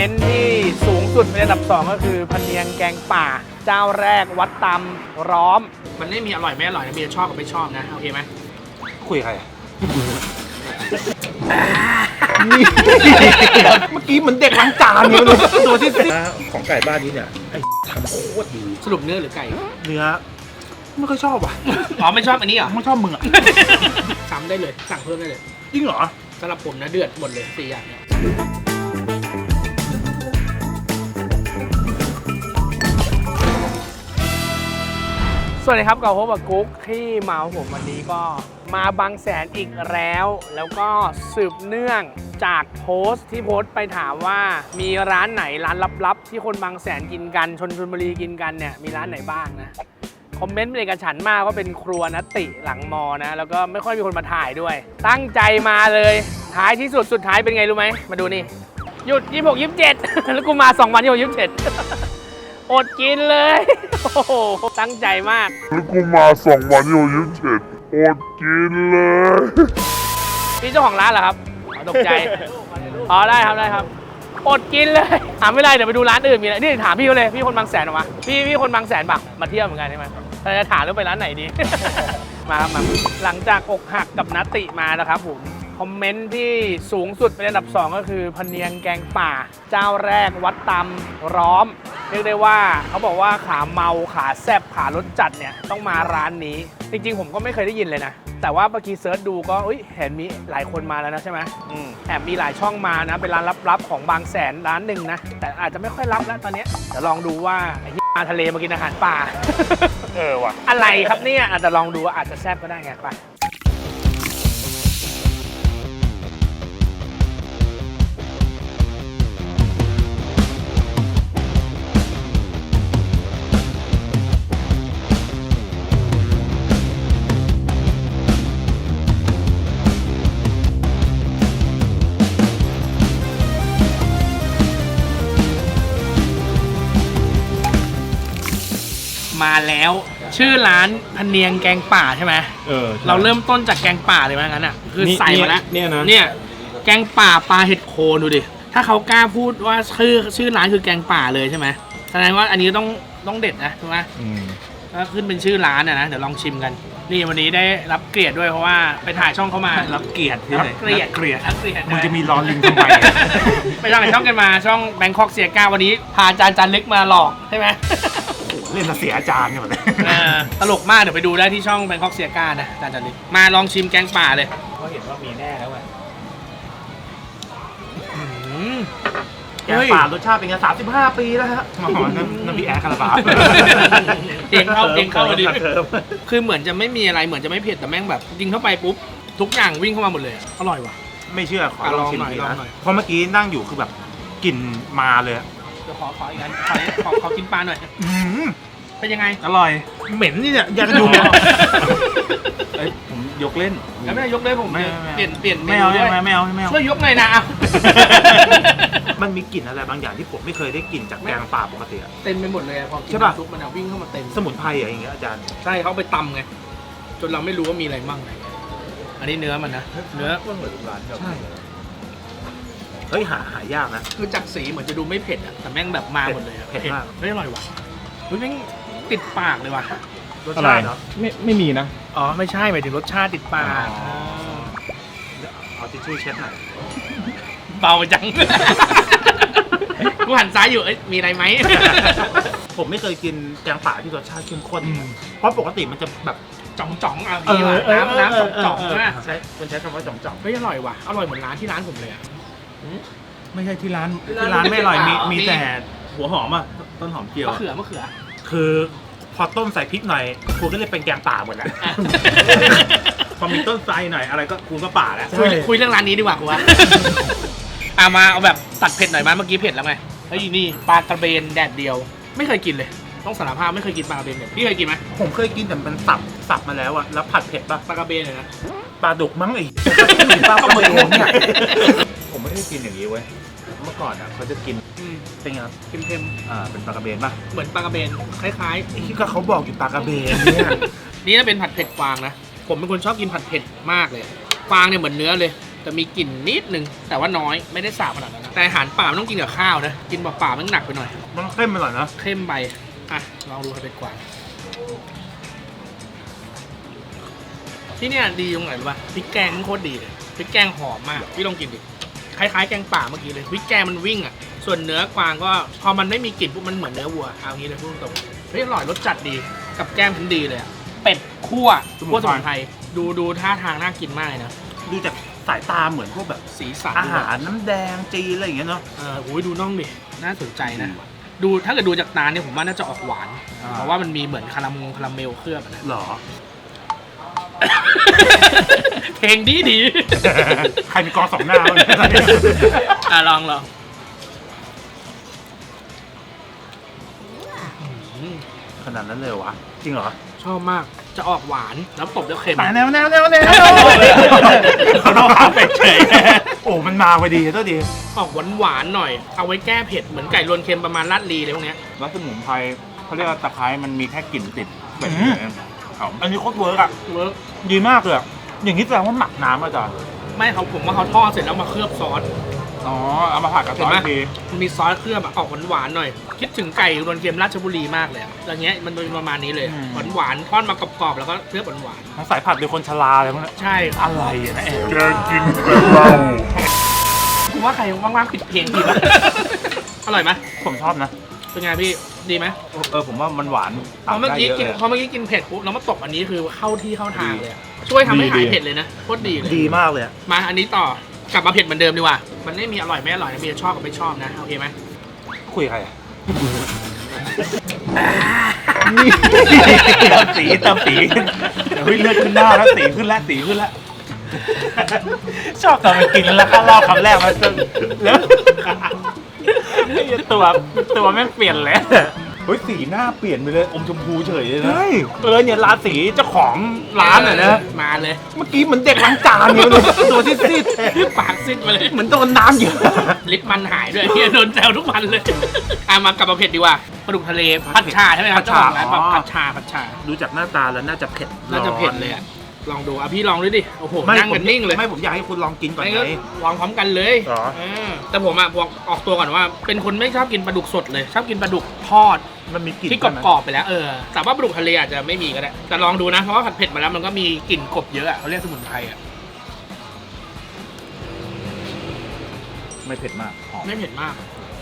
มนต์ที่สูงสุดเป็นอันดับ 2 ก็คือพันเนียงแกงป่า เจ้าแรกวัดตำร้อม มันไม่มีอร่อยไม่อร่อยนะมีแต่ชอบกับไม่ชอบนะ โอเคไหมคุยกับใครอะเมื่อกี้เหมือนเด็กล้างจานเนี่ยเลยตัวที่สิของไก่บ้านนี้เนี่ยไอ้ทำโคตรดีสรุปเนื้อหรือไก่ เนื้อไม่ค่อยชอบว่ะอ๋อไม่ชอบอันนี้เหรอไม่ชอบมึงอะซ้ำได้เลยสั่งเพิ่มได้เลยจริงเหรอสำหรับผมนะเดือดหมดเลยสี่อย่างเนี่ย วัสดีครับกับโฮบักกุ๊กที่มาผมวันนี้ก็มาบางแสนอีกแล้ว แล้วก็สืบเนื่องจากโพสต์ที่โพสต์ไปถามว่ามีร้านไหนร้านลับๆ ที่คนบางแสนกินกัน ชนชนบุรีกินกันเนี่ยมีร้านไหนบ้างนะ คอมเมนต์เป็นเอกฉันมากว่าเป็นครัวนติหลังมอนะ แล้วก็ไม่ค่อยมีคนมาถ่ายด้วย ตั้งใจมาเลยท้ายที่สุดสุดท้ายเป็นไงรู้ไหมมาดูนี่หยุด 26 27 แล้วกูมา 2 วัน26 27 อดกินเลย โอ้โห ตั้งใจมากแล้วกูมาสองวันอยู่ยี่สิบเจ็ดอดกินเลย พี่เจ้าของร้านเหรอครับอ๋อตกใจ อ๋อได้ครับได้ครับ อดกินเลยถามไม่ได้เดี๋ยวไปดูร้านอื่นมีอะไรนี่ถามพี่เขาเลยพี่คนบางแสนเหรอวะพี่พี่คนบางแสนปะมาเที่ยวเหมือนกันใช่ไหมแต่จะถามเรื่องไปร้านไหนดี มาครับมาหลังจากอกหักกับนัตติมานะครับผม คอมเมนต์ที่สูงสุดเป็นอันดับ 2 ก็คือพันเนียงแกงป่า เจ้าแรกวัดตำร้อม เรียกได้ว่าเขาบอกว่าขาเมาขาแซบขารสจัดเนี่ยต้องมาร้านนี้ จริง ๆ ผมก็ไม่เคยได้ยินเลยนะ แต่ว่าเมื่อกี้เซิร์ชดูก็เอ้ยเห็นมีหลายคนมาแล้วนะใช่ไหมอืมแอบมีหลายช่องมานะ เป็นร้านลับๆของบางแสนร้านหนึ่งนะ แต่อาจจะไม่ค่อยลับแล้วตอนเนี้ยเดี๋ยวลองดูว่าไอ้ที่มาทะเลมากินอาหารป่า เออว่ะ อะไรครับเนี่ยอาจจะลองดูว่าอาจจะแซ่บก็ได้ไงไป มาแล้ว ชื่อร้านพันเนียงแกงป่าใช่ไหมเออเราเริ่มต้นจากแกงป่าเลยไหมงั้นอะคือนี่ใส่มาแล้วเนี่ยนะ เนี่ยแกงป่าปลาเห็ดโคนดูดิถ้าเขากล้าพูดว่าชื่อชื่อร้านคือแกงป่าเลยใช่ไหมแสดงว่าอันนี้ต้องต้องเด็ดนะถูกไหม อืมถ้าขึ้นเป็นชื่อร้านอะนะ เดี๋ยวลองชิมกัน นี่วันนี้ได้รับเกียรติด้วยเพราะว่าไปถ่ายช่องเขามารับเกียรติที่รัไหนบเกียรติเกลียดรับเกียรติมึงจะมีรอลิงทำไมไปถ่ายช่องกันมาช่องแบงคอกเสียก้าวันนี้ พาอาจารย์จันลึกมาหลอกใช่ไหม เล่นมาเสียอาจารย์กันหมดเลยเออตลกมากเดี๋ยวไปดูได้ที่ช่องแบงคอกเสียก้านะอาจารย์จันลึกมาลองชิมแกงป่าเลยเพราะเห็นว่ามีแน่แล้วไงอืมแกงป่ารสชาติเป็นไงสามสิบห้าปีแล้วฮะอ๋อนั่นนั่นพี่แอร์คาราบาวเก่งเข้าเก่งเข้าดิเทิมคือเหมือนจะไม่มีอะไรเหมือนจะไม่เผ็ดแต่แม่งแบบกินเข้าไปปุ๊บ ทุกอย่างวิ่งเข้ามาหมดเลยอะอร่อยว่ะ ไม่เชื่อขอลองชิมลองหน่อยดีลองนะหน่อย เพราะเมื่อกี้นั่งอยู่คือแบบกลิ่นมาเลยอะเดี๋ยวขอขออีกอันขอขอขอกินปลาหน่อย อื้อหือเป็นยังไง อร่อยเหม็นนี่เนี่ยอยากจะดูอ๋อเอ้ยผมยกเล่น แล้วไม่ได้ยกเลยผมไม่ไม่เปลี่ยนเปลี่ยนไม่เอานูด้วยไม่เอาไม่เอาช่วยยกหน่อยนะเอา มันมีกลิ่นอะไรบางอย่างที่ผมไม่เคยได้กลิ่นจากแกงป่าปกติอะ เต็มไปหมดเลยอะพอกินใช่ปะ น้ำซุปมันอะวิ่งเข้ามาเต็มสมุนไพรอะไรอย่างเงี้ยอาจารย์ใช่เขาไปตำไงจนเราไม่รู้ว่ามีอะไรบ้างอันนี้เนื้อมันนะเนื้อใช่ เฮ้ยหาหายากนะ คือจากสีเหมือนจะดูไม่เผ็ดอะแต่แม่งแบบมาหมดเลยอะเผ็ดมาก ไม่อร่อยว่ะเฮ้ยแม่งติดปากเลยว่ะ รสชาติเนาะไม่ไม่มีนะ อ๋อไม่ใช่หมายถึงรสชาติติดปากอ๋อ เอาทิชชู่เช็ดหน่อย เบาจัง กูหันซ้ายอยู่เอ้ยมีอะไรไหม ผมไม่เคยกินแกงป่าที่รสชาติเข้มข้นเพราะปกติมันจะแบบจ่องจ่องๆอะพี่ว่ะน้ำน้ำจ่องจ่องๆนะใช้คนใช้คำว่าจ่องจ่อง เฮ้ยอร่อยว่ะ อร่อยเหมือนร้านที่ร้านผมเลยอะ ไม่ใช่ที่ร้านที่ร้านไม่อร่อยมีมีแต่หัวหอมอะต้นหอมเจียวมะอะเขือมะเขือ คือพอต้มใส่พริกหน่อยคุณก็เลยเป็นแกงป่าหมดแหละพอมีต้นไทรหน่อยอะไรก็คุณก็ป่าแล้วคุยคุยเรื่องร้านนี้ดีกว่ากูว่า อะมาเอาแบบตัดเผ็ดหน่อยมาเมื่อกี้เผ็ดแล้วไงเฮ้ยนี่ปลากระเบนแดดเดียว ไม่เคยกินเลย ต้องสารภาพไม่เคยกินปลากระเบนเลยพี่เคยกินไหมผมเคยกินแต่มันสับสับมาแล้วอะแล้วผัดเผ็ดป่ะปลากระเบนเลยนะปลาดุกมั้งไอ้ปลากระเบนเนี่ยผม ไม่ได้กินอย่างนี้เว้ย เมื่อก่อนอะเขาจะกินอืมเป็นไงครับเค็มอ่าเป็นปลากระเบนป่ะๆเหมือนปลากระเบนคล้าย ไอ้ที่ก็เขาบอกอยู่ปลากระเบนเนี่ยๆ นี่น่าเป็นผัดเผ็ดกวางนะ ผมเป็นคนชอบกินผัดเผ็ดมากเลยกวางเนี่ยเหมือนเนื้อเลย แต่มีกลิ่นนิดนึง แต่ว่าน้อยไม่ได้สาบขนาดนั้นนะแต่อาหารป่ามันต้องกินกับข้าวนะ กินเปล่าๆมันหนักไปหน่อย มันเข้มไปหน่อยนะเข้มไปอะลองดูผัดเผ็ดกวาง ที่เนี่ยดีตรงไหนรู้ป่ะพริกแกงมันโคตรดีเลยพริกแกงหอมมาก พี่ลองกินดิ คล้ายๆแกงป่าเมื่อกี้เลยพริกแกงมันวิ่งอะ ส่วนเนื้อกวางก็พอมันไม่มีกลิ่นปุ๊บมันเหมือนเนื้อวัวเอางี้เลยพูดตรงๆเฮ้ยอร่อยรสจัดดีกับแก้มฉันดีเลยอะเป็ดคั่วคั่วสมุนไพรดูดูท่าทางน่ากินมากเลยนะดูจากสายตาเหมือนพวกแบบ สีสันอาดูหาแบบรน้ำแดงจีนอะไรอย่างเงี้ยเนาะ เออโอ้ยดูน่องดิน่าสนใจนะ ดูถ้าเกิดดูจากตาเนี่ยผมว่าน่าจะออกหวานอ่า เพราะว่ามันมีเหมือนคาราเมลคาราเมลเคลือบอะนะ หรอ เพลงดีดีใครมีกองสองหน้าวะเนี่ยอะลองลองอืมขนาดนั้นเลยวะ จริงเหรอชอบมากจะออกหวานแล้วตบด้วยเค็ม ตายแนวแนวแนวแนวเราหาเป็ดเฉยโอ้มันมาพอดีตัวดีออกหวานหวานๆหน่อย เอาไว้แก้เผ็ดเหมือนไก่รวนเค็มประมาณลาดลีเลยพวกเนี้ย แล้วสมุนไพรเขาเรียกว่าตะไคร้มันมีแค่กลิ่นติดแบบอืมนี้ หอมอันนี้โคตรเวิร์กอะเวิร์กดีมากเลยอะอย่างนี้แสดงว่าหมักน้ำอาจารย์ไม่เขาผมว่าเขาทอดเสร็จแล้วมาเคลือบซอส อ๋อเอามาผัดกับซเห็อนสไหม อีกทีมันมีซอสเคลือบอะออกหวานหวานๆหน่อย คิดถึงไก่รวนเค็มราชบุรีมากเลยอะอย่างเงี้ยมันเป็นประมาณนี้เลยหวานหวานๆทอดมากรอบๆแล้วก็เคลือบหวานหวานทั้งสายผัดโดยคนชราเลยพวกนี้ๆใช่อะไรอะนะแอบแกกินแต่เหล้าผมว่าใครว่างๆปิดเพลงดีป่ะ อร่อยไหมผมชอบนะ เป็นไงพี่ดีไหมเออผมว่ามันหวานพอเมื่อกี้กินพอเมื่อกี้กินเผ็ดปุ๊บแล้วมาตบอันนี้คือเข้าที่เข้าทางเลยอะช่วยทำให้หายเผ็ดเลยนะโคตรดีเลย ดีมากเลยอะมาอันนี้ต่อกลับมาเผ็ดเหมือนเดิมดีกว่า มันไม่มีอร่อยไม่อร่อยนะมีแต่ชอบกับไม่ชอบนะโอเคไหมคุยกับใครอะเติมสีเติมสีเดี๋ยวเฮ้ยเลือดขึ้นหน้าแล้วสีขึ้นแล้วสีขึ้นแล้วชอบตอนมันกินแล้วก็เล่าคำแรกมาจนแล้ว ตัวตัวแม่งเปลี่ยนเลยเฮ้ยสีหน้าเปลี่ยนไปเลยอมชมพูเฉยเลยนะเฮ้ยเออเนี่ยราศีเจ้าของร้านอะนะมาเลย เมื่อกี้เหมือนเด็กล้างจานเนี่ยเลยตัวซีดปากซิดมาเลยๆเหมือนโดนน้ำเยอะลิปมันหายด้วยเฮียโดนแซวทุกวันเลยอะมากลับมาเผ็ดดีกว่าปลาดุกทะเลผัดชาใช่ไหมครับผัดชาเจ้ของร้านแบบอ๋อผัดชาผัดชาดูจากหน้าตาแล้วน่าจะเผ็ดน่าจะเผ็ดเลยอะ ลองดูอะพี่ลองด้วยดิโอ้โหไม่นั่งผมกันนิ่งเลยไม่ผมอยากให้คุณลองกินก่อนไม่ไงก็ลองพร้อมกันเลยเหรอ เออแต่ผมอะบอกออกตัวก่อนว่า เป็นคนไม่ชอบกินปลาดุกสดเลยชอบกินปลาดุกทอดมันมีกลิ่นที่กใช่ไหมรอบๆไปแล้วเออแต่ว่าปลาดุกทะเลอาจจะไม่มีก็ได้แต่ลองดูนะเพราะว่าผัดเผ็ดมาแล้วมันก็มีกลิ่นกบเยอะอะเขาเรียกสมุนไพรอะไม่เผ็ดมากหอมไม่เผ็ดมาก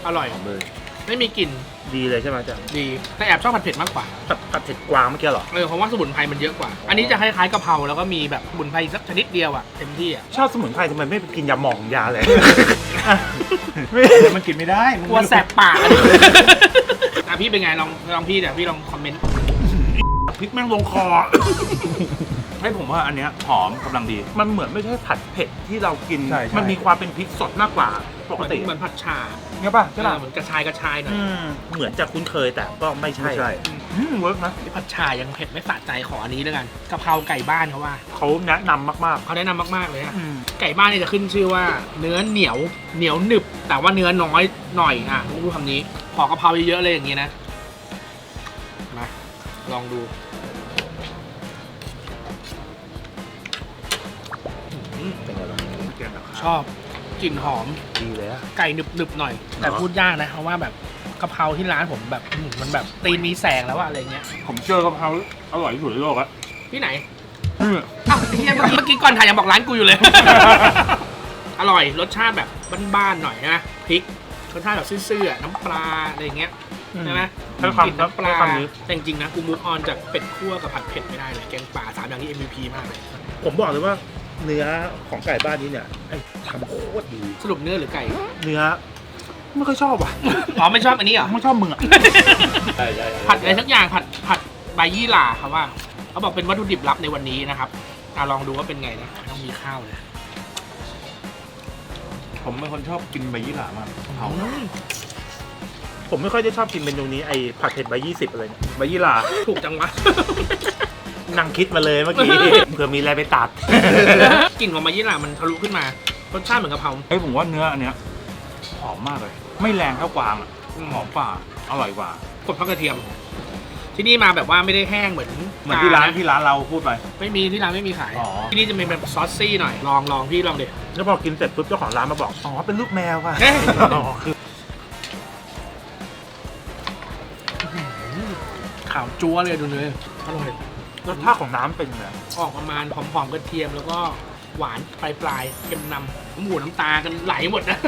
อร่อย หอมเลย ไม่มีกลิ่นดีเลยใช่ไหมจ๊ะดี แต่แอบชอบผัดเผ็ดมากกว่าผัดผัดเผ็ดกวางเมื่อกี้เหรอ เออเพราะว่าสมุนไพรมันเยอะกว่า อันนี้จะคล้ายๆกะเพราแล้วก็มีแบบสมุนไพรสักชนิดเดียวอะเต็มที่อะ ชอบสมุนไพรทำไมไม่ไปกินยาหมองยาเลยเดี๋ยวมันกินไม่ได้มันกลัวแสบปากอะอะพี่เป็นไงลองลองพี่เดี๋ยวพี่ลองคอมเมนต์ พริกแม่งลงคอ ให้ผมว่าอันเนี้ยหอมกำลังดี มันเหมือนไม่ใช่ผัดเผ็ดที่เรากิน ใช่ใช่ มันมีความเป็นพริกสดมากกว่าปกติเหมือนผัดชาใช่ป่ะใช่ป่ะเออเหมือนกระชายกระชายหน่อยอืมเหมือนจะคุ้นเคยแต่ก็ไม่ใช่ไม่ใช่ อืมเวิร์กนะผัดชายังเผ็ดไม่สะใจขออันนี้แล้วกันกะเพราไก่บ้านเขาว่าเขาแนะนำมากเขาแนะนำมากๆเลยอะๆอืมไก่บ้านนี่จะขึ้นชื่อว่า เนื้อเหนียวเหนียวหนึบ แต่ว่าเนื้อน้อยหน่อยอะต้องพูดคำนี้ขอกะเพราเยอะๆเลยอย่างนี้นะมาลองดู ชอบกลิ่นหอม ดีเลยอะไก่หนึบๆหน่อย แต่พูดยากนะเพราะว่าแบบกะเพราที่ร้านผมแบบอืมมันแบบตีนมีแสงแล้วอะอะไรเงี้ยผมเจอกะเพราอร่อยที่สุดในโลกอะที่ไหนอ้าวเฮียเมื่อกี้เมื่อกี้ก่อนถ่ายยังบอกร้านกูอยู่เลย อร่อยรสชาติแบบบ้านๆหน่อยนะพริกรสชาติแบบซื่อๆอะน้ำปลาอะไรอย่างเงี้ยใช่ไหมใช้กลิ่นคำน้ำปลาใช้คำนี้ แต่จริงๆนะกูมูฟออนจากเป็ดคั่วกับผัดเผ็ดไม่ได้เลยแกงป่าสามอย่างนี้ MVP มากเลยผมบอกเลยว่า เนื้อของไก่บ้านนี้เนี่ยไอ้ทำโคตรดี สรุปเนื้อหรือไก่ เนื้อไม่ค่อยชอบว่ะอ๋อไม่ชอบอันนี้เหรอ ไม่ชอบมึงอะใช่ใช่ผัดอะไรสักอย่างผัดผัดใบยี่หร่าครับว่า เขาบอกเป็นวัตถุดิบลับในวันนี้นะครับอะลองดูว่าเป็นไงนะต้องมีข้าวเลยผมเป็นคนชอบกินใบยี่หร่ามากกะเพราอืมผมไม่ค่อยได้ชอบกินเมนูนี้ไอ้ผัดเผ็ดใบยี่สิบอะไรเนี่ยใบยี่หร่าถูกจังวะ นั่งคิดมาเลยเมื่อกี้ เผื่อมีอะไรไปตัดกลิ่นของใบยี่หร่ามันทะลุขึ้นมารสชาติเหมือนกะเพราเฮ้ยผมว่าเนื้ออันเนี้ยหอมมากเลย ไม่แรงเท่ากวางอะหอมฝ่าอร่อยกว่ากดพักกระเทียม ที่นี่มาแบบว่าไม่ได้แห้งเหมือนเหมือนที่ร้านกะที่ร้านเราพูดไป ไม่มีที่ร้านไม่มีขาย อ๋อ ที่นี่จะมีแบบซอสซี่หน่อยลองลองพี่ลองดิแล้วพอกินเสร็จปุ๊บเจ้าของร้านมาบอกอ๋อเป็นลูกแมวค่ะเอ๊ะอ๋อคือขาวจั๊วเลยดูเนื้ออร่อย รสชาติของน้ำเป็นไงออกประมาณหอมๆกระเทียมแล้วก็หวานปลายๆเค็มนำน้ำหมูน้ำตากันไหลหมดนะ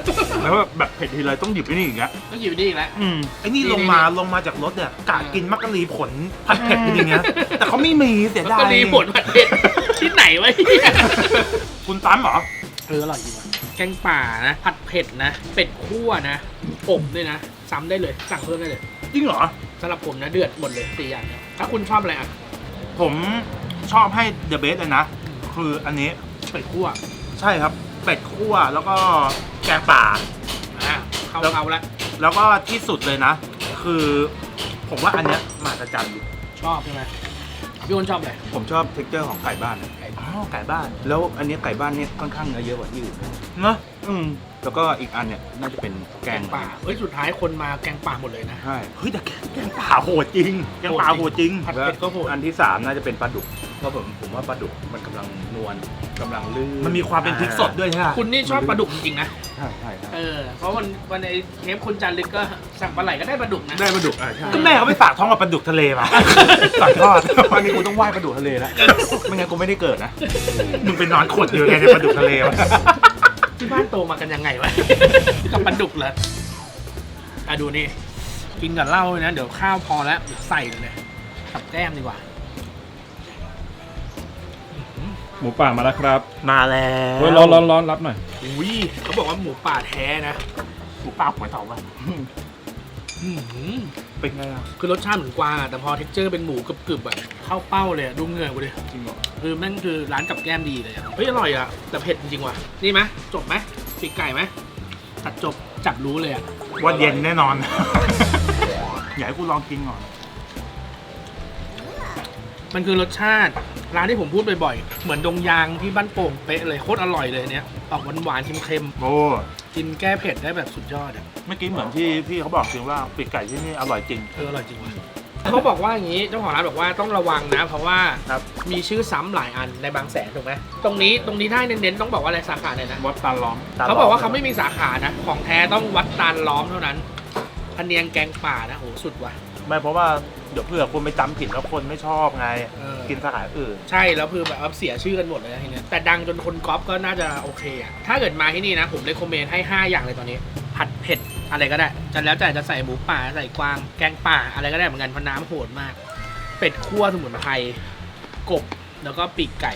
แล้วแบบเผ็ดทีไรต้องหยิบไอ้นี่อีกอะต้องอยู่ดีอีกแล้ว อืมไอ้นี่ลงมาลงมาจากรถเนี่ยกะกินมักกะลีผลผัดเผ็ดจริงๆนะแต่เขาไม่มีเสียแล้วดายก็รีบดผัดเผ็ดที่ไหนวะเนี่ยคุณตั้มเหรอเอออร่อยจริงว่ะแกงป่านะ ผัดเผ็ดนะ เป็ดคั่วนะอบด้วยนะ ซ้ำได้เลย สั่งเพิ่มได้เลย จริงเหรอสำหรับผมนะเดือดหมดเลยสี่อย่างเนี่ยถ้าคุณชอบอะไรอะ ผมชอบให้เดอะเบสเลยนะ คืออันนี้เป็ดคั่วใช่ครับ เป็ดคั่วแล้วก็แกงป่า อ่าเข้าแล้วเขาแล้วแล้วก็ที่สุดเลยนะ คือผมว่าอันเนี้ยมหัศจรรย์ดิชอบใช่ไหมพี่คนชอบอะไรผมชอบเท็กเจอร์ของไก่บ้านอะอ๋อไก่บ้าน แล้วอันนี้ไก่บ้านเนี่ยค่อนข้างเนื้อเยอะกว่าที่อื่นเนอะอืม แล้วก็อีกอันเนี่ยน่าจะเป็นแกแกงงป่าเฮ้ยสุดท้ายคนมาแกงป่าหมดเลยนะ ใช่เฮ้ยแต่แกงแกงป่าโหดจริงแกงป่าโหดจริงผัดแล้วเผ็ดก็โหดอันที่สามน่าจะเป็นปลาดุกเพราะผมผมว่าปลาดุกมันกำลังนวลกำลังลื่นมันมีความเป็นพริกสดด้วยใช่ไหมคุณนี่ชอบปลาดุกจริงๆนะ ใช่ใช่ใช่เออ เพราะวันวันในเทปคุณจันลึกก็สั่งปลาไหลก็ได้ปลาดุกนะ ได้ปลาดุกอะใช่ก็แม่เขาไปฝากท้องกับปลาดุกทะเลมาก่อนทอดวันนี้กูต้องไหว้ปลาดุกทะเลแล้วไม่งั้นกูไม่ได้เกิดนะมึงไปนอนขดอยู่ไงในปลาดุกทะเลวะ ที่บ้านโตมากันยังไงวะ กับปลาดุกเหรออะดูนี่ กินกับเหล้าเลยนะ เดี๋ยวข้าวพอแล้วเดี๋ยวใส่เลยกับแก้มดีกว่า หมูป่ามาแล้วครับมาแล้วเฮ้ยร้อนร้อนร้อนรับหน่อย อุ้ยเขาบอกว่าหมูป่าแท้นะ หมูป่าหัวเต่าว่ะอื้อหือ เป็นไงอะคือรสชาติเหมือนกวางอะแต่พอเท็กเจอร์เป็นหมูกรึบๆอะเข้าเป้าเลยอะดูเหงื่อกูดิจริงเหรอคือแม่งคือร้านกับแก้มดีเลยอะเฮ้ยอร่อยอะแต่เผ็ดจริงๆว่ะนี่ไหมจบไหมปีกไก่ไหมตัดจบจับรู้เลยอะวันเย็นแน่นอน อยากให้กูลองกินก่อน มันคือรสชาติร้านที่ผมพูดบ่อยๆเหมือนดงยางที่บ้านโป่งเป๊ะเลยโคตรอร่อยเลยเนี้ยออกหวานๆเค็มโอ้ๆ กินแก้เผ็ดได้แบบสุดยอดอะเมื่อกี้เหมือนที่พี่เขาบอกจริงว่าปีกไก่ที่นี่อร่อยจริง เอออร่อยจริงว่ะเขาบอกว่าอย่างนี้เจ้าของร้านบอกว่าต้องระวังนะ เพราะว่าครับมีชื่อซ้ำหลายอันในบางแสนถูกไหมตรงนี้ตรงนี้ถ้าเน้นๆต้องบอกว่าอะไรสาขาไหนนะวัดตาล้อมเขาบอกว่าเขาไม่มีสาขานะ ของแท้ต้องวัดตาลล้อมเท่านั้นพันเนียงแกงป่านะโหสุดว่ะไม่เพราะว่า เดี๋ยวเผื่อคนไปจำผิดแล้วคนไม่ชอบไง เออ กินสาขาอื่น ใช่แล้วคือแบบว่าเสียชื่อกันหมดเลยนะทีเนี้ยแต่ดังจนคนก๊อปก็น่าจะโอเคอะถ้าเกิดมาที่นี่นะ ผมเลยคอมเมนต์ให้ 5 อย่างเลยตอนนี้ ผัดเผ็ดอะไรก็ได้จะแล้วแต่จะใส่หมูป่าใส่กวางแกงป่าอะไรก็ได้เหมือนกันเพราะน้ำโหดมาก เป็ดคั่วสมุนไพรกบแล้วก็ปีกไก่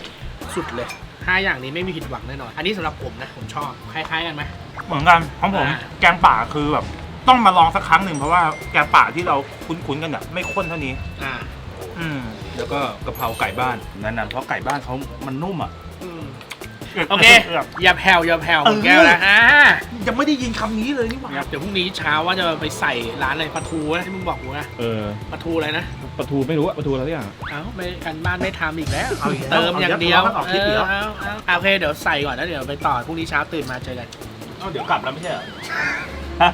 สุดเลยห้าอย่างนี้ไม่มีผิดหวังแน่นอน อันนี้สำหรับผมนะผมชอบคล้ายๆกันไหม เหมือนกันของผมอ่า แกงป่าคือแบบ ต้องมาลองสักครั้งหนึ่งเพราะว่าแกงป่าที่เราคุ้นๆกันเนี่ยไม่ข้นเท่านี้ อ่าอืมแล้วก็กะเพราไก่บ้านแนะนำเพราะไก่บ้านเขามันนุ่มอะอืมโอเค อย่าแผ่วอย่าแผ่วของแก้วนะอ่ายังไม่ได้ยินคำนี้เลยนี่หว่าเดี๋ยวพรุ่งนี้เช้าว่าจะไปใส่ร้านอะไรปลาทูนะที่มึงบอกกูนะเออปลาทูอะไรนะปลาทูไม่รู้อะปลาทูอะไรสักอย่างอะเอ้าไม่กันบ้านไม่ทำอีกแล้วเอาอีกแล้วเติมอย่างเดียวเอาคลิปเอเดีอยวเอาเอาเอาโอเคเดี๋ยวใส่ก่อนแล้วเดี๋ยวไปต่อพรุ่งนี้เช้าตื่นมาเจอกัน เอาเดี๋ยวกลับแล้วไม่ใช่เหรอฮะ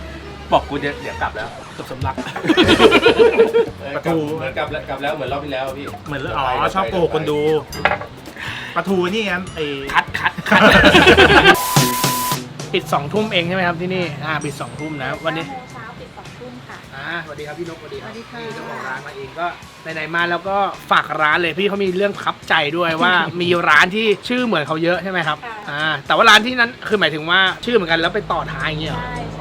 บอกกูเดี๋ยวเดี๋ยวกลับแล้วจบสำลักปลาทู เหมือนกลับแล้วกลับแล้วเหมือนรอบที่แล้วพี่เหมือนเลยอ๋อชอบโกหกคนดูปลาทูนี่ไงไอ้คัดคัดคัด ปิดสองทุ่มเองใช่ไหมครับที่นี่อ่าปิดสองทุ่มนะวันนี้เก้าโมงเช้าปิดสองทุ่มค่ะ อ่าสวัสดีครับพี่นกสวัสดีครับสวัสดีค่ะ นี่เจ้าของร้านมาเองก็ไหนๆมาแล้วก็ฝากร้านเลยพี่เขามีเรื่องประทับใจด้วยว่า มีร้านที่ชื่อเหมือนเขาเยอะใช่ไหมครับค่ะ อ่าแต่ว่าร้านที่นั้นคือหมายถึงว่าชื่อเหมือนกันแล้วไปต่อท้ายอย่างเงี้ยเหรอใช่ใช่ค่ะ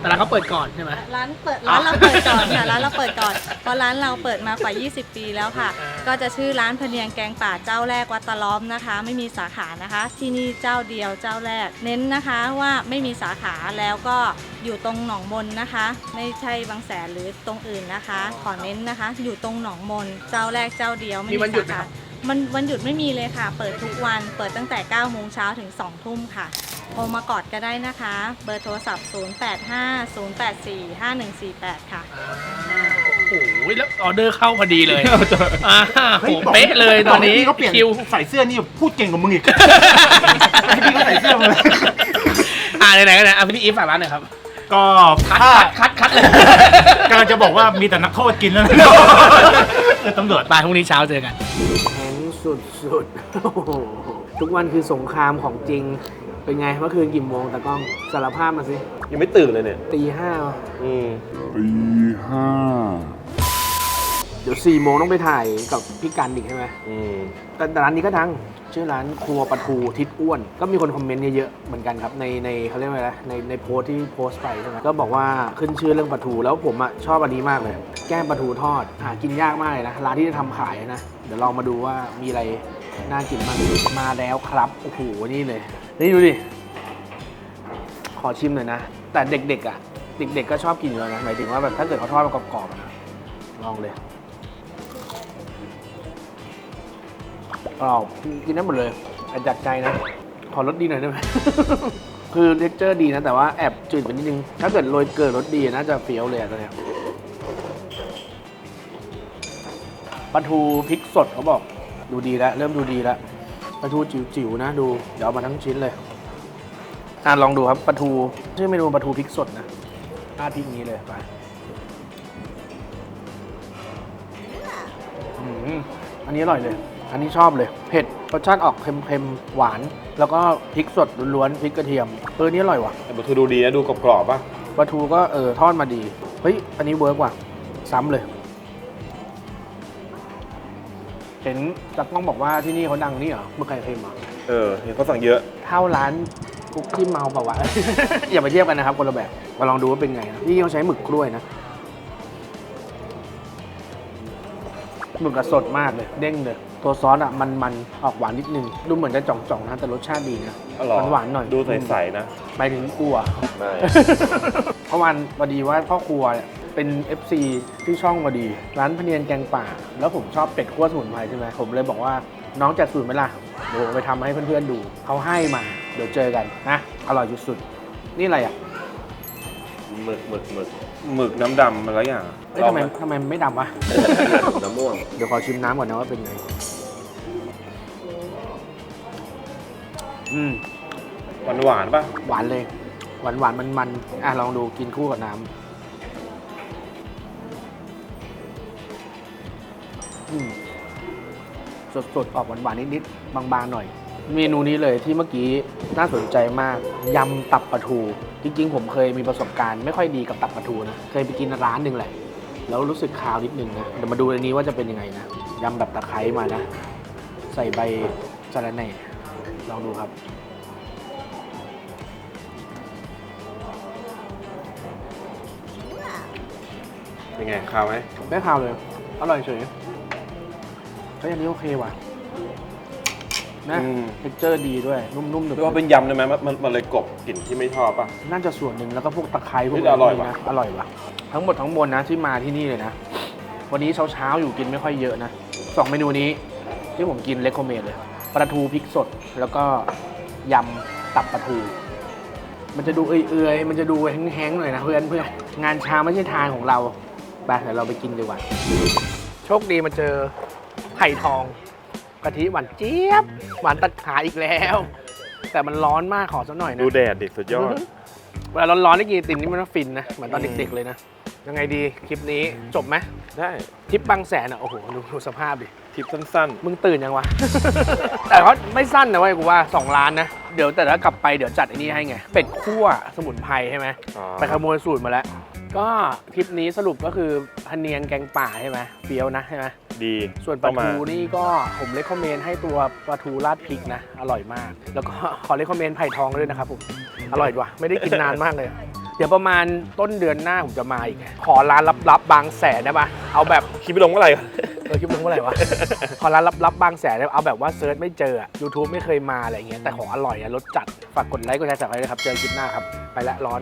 แต่ร้านเขาเปิดก่อนใช่ไหม ร้านเปิดร้านเราเปิดก่อนค่ะร้านเราเปิดก่อนเพราะร้านเราเปิดมากว่า 20 ปีแล้วค่ะอ่าก็จะชื่อร้านพะเนียงแกงป่าเจ้าแรกวัดตะล้อมนะคะ ไม่มีสาขานะคะ ที่นี่เจ้าเดียวเจ้าแรก เน้นนะคะว่าไม่มีสาขาแล้วก็อยู่ตรงหนองมนนะคะ ไม่ใช่บางแสนหรือตรงอื่นนะคะ ขอเน้นนะคะ อยู่ตรงหนองมนเจ้าแรกเจ้าเดียวไม่มีมีวันหยุดสาไหมคขารับ มันวันหยุดไม่มีเลยค่ะ เปิดทุกวัน เปิดตั้งแต่ 9 โมงเช้าถึง 2 ทุ่มค่ะ โทรมากอดก็ได้นะคะ เบอร์โทรศัพท์ 0850845148 ค่ะ โอ้โหแล้วออเดอร์เข้าพอดีเลยอ่าโหเป๊ะเลยตอนนี้พี่เขาเปลี่ยนคิว ใส่เสื้อนี่พูดเก่งกว่ามึงอีก ให้พี่เขาใส่เสื้อมาเลย อ่าไหนๆก็ไหนอะพี่อีฟฝากร้านหน่อยครับ ก็ถ้าคัดคัดเลยกำลังจะบอกว่ามีแต่นักโทษกินแล้วนะ เออตำรวจบ่ายพรุ่งนี้เช้าเจอกัน แข็งสุดๆโอ้โหทุกวันคือสงครามของจริง เป็นไงเมื่อคืนกี่โมงตากล้องสารภาพมาสิยังไม่ตื่นเลยเนี่ย ตีห้าอืมตีห้าเดี๋ยวสี่โมงต้องไปถ่ายกับพี่กันอีกใช่ไหมอืมแต่แต่ร้านนี้ก็ดัง ชื่อร้านครัวปลาทูทิศอ้วน ก็มีคนคอมเมนต์เยอะๆเหมือนกันครับ ในในเขาเรียกว่าอะไรนะในในโพสต์ที่โพสต์ไปใช่ไหมก็บอกว่าขึ้นชื่อเรื่องปลาทูแล้วผมอะชอบอันนี้มากเลย แก้มปลาทูทอดหากินยากมากเลยนะร้านที่จะทำขายนะเดี๋ยวลองมาดูว่ามีอะไรน่ากินบ้างมาแล้วครับโอ้โหนี่เลยนี่ดูดิขอชิมหน่อยนะ แต่เด็กๆอะเด็กๆก็ชอบกินอยู่แล้วนะหมายถึงว่าแบบถ้าเกิดเขาทอดมากรอบๆอะลองเลย กรอบกินได้หมดเลยแต่จากใจนะ ขอรสดีหน่อยได้ไหม คือเท็กเจอร์ดีนะ แต่ว่าแอบจืดไปนิดนึง ถ้าเกิดโรยเกลือรสดีน่าจะเฟี้ยวเลยอะตัวเนี้ยปลาทูพริกสดเขาบอก ดูดีแล้ว เริ่มดูดีแล้วปลาทูจิ๋วๆนะดู เดี๋ยวเอามาทั้งชิ้นเลยอะลองดูครับปลาทูชื่อเมนูปลาทูพริกสดนะหน้าพริกนี้เลยไปอืมอันนี้อร่อยเลย อันนี้ชอบเลย เผ็ดรสชาติออกเค็มๆ หวาน แล้วก็พริกสดล้วนๆพริกกระเทียมเอออนนี่อร่อยว่ะแต่มันคือดูดีนะดูกรอบๆป่ะปลาทูก็เออทอดมาดี เฮ้ย อันนี้เวิร์กว่ะ ซ้ำเลย เห็นจักต้องบอกว่าที่นี่เขาดังนี่เหรอเมื่อใครเคยมาเออเห็นเขาสั่งเยอะเท่าร้านกุ๊กที่เมาเปล่าวะ อย่าไปเทียบกันนะครับคนละแบบมาลองดูว่าเป็นไงนะที่เขาใช้หมึกกล้วยนะหมึกกระสดมากเลย เด้งเลย ตัวซอสอะมันมันๆออกหวานนิดนึงดูเหมือนจะจ่องๆนะแต่รสชาติดีนะอร่อยหวานๆหน่อยดูใสๆนะหมายถึงกลัวไม่ เพราะวันพอดีว่าพ่อครัวเนี่ยเป็น FC ที่ช่องพอดี ร้านพะเนียนแกงป่า แล้วผมชอบเป็ดคั่วสมุนไพรใช่ไหมผมเลยบอกว่าน้องจัดสูตรไหมล่ะเดี๋ยวผมไปทำให้เพื่อนๆดูเขาให้มา เดี๋ยวเจอกันนะอร่อยสุดๆนี่อะไรอะ หมึกหมึกหมึกหมึกน้ำดำอะไรอย่างเอ้ยทำไมทำไมไม่ดำวะ น้ำม่วงเดี๋ยวขอชิมน้ำก่อนนะว่าเป็นไง อืม หวานหวานๆป่ะหวานเลย หวานหวานมันมันๆอะ ลองดูกินคู่กับน้ำอืมสดๆ ออกหวานหวานๆนิดๆ บางๆ หน่อย เมนูนี้เลยที่เมื่อกี้น่าสนใจมากยำตับปลาทู จริง ๆ ผมเคยมีประสบการณ์ไม่ค่อยดีกับตับปลาทูนะเคยไปกินร้านหนึ่งแหละแล้วรู้สึกคาวนิดนึงนะเดี๋ยวมาดูอันนี้ว่าจะเป็นยังไงนะยำแบบตะไคร้มานะ ใส่ใบสะระแหน่ลองดูครับเป็นไงข้าวไหมไม่คาวเลย อร่อยเฉยเฮ้ยอันนี้โอเคว่ะ นะอืม เท็กเจอร์ดีด้วย นุ่มๆหนึบเรียกว่าเป็นยำได้ไหมมันมันมันเลยกลบกลิ่นที่ไม่ชอบป่ะ น่าจะส่วนหนึ่งแล้วก็พวกตะไคร้พวกเฮ้ยแต่อร่อยว่ะ นะอร่อยว่ะ ทั้งหมดทั้งมวลนะที่มาที่นี่เลยนะ วันนี้เช้าๆอยู่กินไม่ค่อยเยอะนะสองเมนูนี้ที่ผมกินเลคโคเมดเลยปลาทูพริกสดแล้วก็ยำตับปลาทู มันจะดูเอื่อยๆมันจะดูแห้งๆหน่อยนะเพื่อนเพื่อนงานเช้าไม่ใช่ทางของเราไปเดี๋ยวเราไปกินดีกว่า โชคดีมาเจอไผ่ทอง กะทิหวานเจี๊ยบ หวานตัดขาอีกแล้ว แต่มันร้อนมากขอสักหน่อยนะ ดูแดดเด็กสุดยอด เวลาร้อนๆได้กินไอติมนี่มันก็ฟินนะ เหมือนตอนเด็กๆเลยนะ ยังไงดีคลิปนี้จบไหมได้ทริปบางแสนอะ โอ้โหดูดูสภาพดิ ทริปสั้นมึงตื่นยังวะ แต่เขาไม่สั้นนะเว้ยกูว่า 2 ล้านนะ เดี๋ยวแต่ถ้ากลับไปเดี๋ยวจัดไอ้นี่ให้ไง เป็ดคั่วสมุนไพรใช่ไหม ๆอ๋อไปขโมยสูตรมาแล้ว ก็ทริปนี้สรุปก็คือพันเนียงแกงป่าใช่ไหมเฟี้ยวนะใช่ไหม ดี ส่วนปลาต้องมาทูนี่ก็ผมเลคคอมเมนต์ให้ตัวปลาทูราดพริกนะ อร่อยมาก แล้วก็ขอเลคคอมเมนต์ไผ่ทองด้วยนะครับผม อร่อยว่ะ ไม่ได้กินนานมากเลย เดี๋ยวประมาณต้นเดือนหน้าผมจะมาอีก ขอร้านลับๆบางแสนได้ปะเอาแบบคิดไม่ลงเมื่อไหร่เออคลิปลงเมื่อไหร่วะขอร้านลับๆบางแสนได้ปะเอาแบบว่าเซิร์ชไม่เจออะ YouTube ไม่เคยมาอะไรเงี้ย แต่ของอร่อยอะรสจัด ฝากกดไลค์กดแชร์สับสไครต์ด้วยครับ เจอคลิปหน้าครับ ไปละร้อน